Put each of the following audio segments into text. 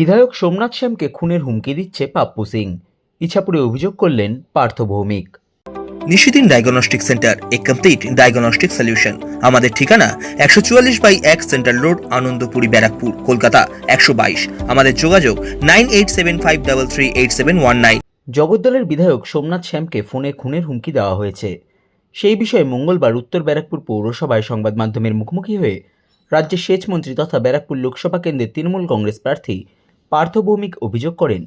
বিধায়ক সোমনাথ শ্যামকে খুনের হুমকি দিচ্ছে পাপ্পু সিং। ইছাপুরে অভিযোগ করলেন পার্থ ভৌমিক। নিশিদিন ডায়াগনস্টিক সেন্টার এ কমপ্লিট ডায়াগনস্টিক সলিউশন আমাদের ঠিকানা একশো চুয়াল্লিশ বাই এক সেন্ট্রাল রোড আনন্দপুরি ব্যারাকপুর কলকাতা একশো বাইশ। আমাদের যোগাযোগ nine eight seven five double three eight seven one nine. জগদ্দলের বিধায়ক সোমনাথ শ্যামকে ফোনে খুনের হুমকি দেওয়া হয়েছে। সেই বিষয়ে মঙ্গলবার উত্তর ব্যারাকপুর পৌরসভায় সংবাদ মাধ্যমের মুখোমুখি হয়ে রাজ্যের সেচ মন্ত্রী তথা ব্যারাকপুর লোকসভা কেন্দ্রের তৃণমূল কংগ্রেস প্রার্থী পার্থ ভৌমিক অভিযোগ করেন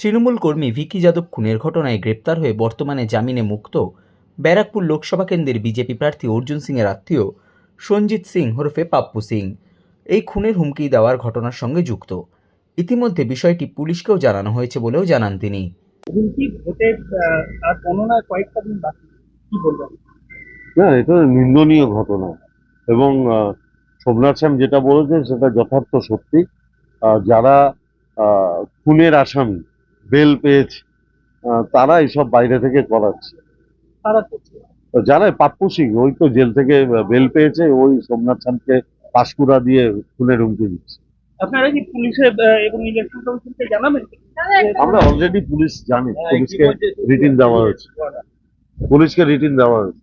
তৃণমূল কর্মী ভিকি যাদব খুনের ঘটনায় গ্রেপ্তার হয়ে বর্তমানে জামিনে মুক্ত। ব্যারাকপুর লোকসভা কেন্দ্রের বিজেপি প্রার্থী অর্জুন সিংয়ের আত্মীয় সঞ্জিত সিং হরফে পাপ্পু সিং। এই খুনের হুমকি দেওয়ার ঘটনার সঙ্গে যুক্ত। ইতিমধ্যে বিষয়টি পুলিশকেও জানানো হয়েছে বলেও জানান তিনি। হুমকি ভোটের আহ, আর গণনায় কয়েকটা দিন বাকি। কি বলবেন? না এটা নিন্দনীয় ঘটনা এবং সোমনাথ শ্যাম যেটা বলেছেন সেটা যথার্থ সত্যি। যারা খুনের আসামি বেল পেয়েছে। তারা এসব বাইরে থেকে করাচ্ছে। যারা পাপ্পু সিং ওই তো জেল থেকে বেল পেয়েছে ওই সোমনাথ শ্যামকে পাশকুড়া দিয়ে খুনের হুমকি দিচ্ছে। আপনারা কি পুলিশে এবং ইলেকশন কমিশনকে জানাবেন? আমরা অলরেডি পুলিশ জানি পুলিশকে রিটিন দেওয়া হয়েছে। পুলিশকে রিটিন দেওয়া হয়েছে।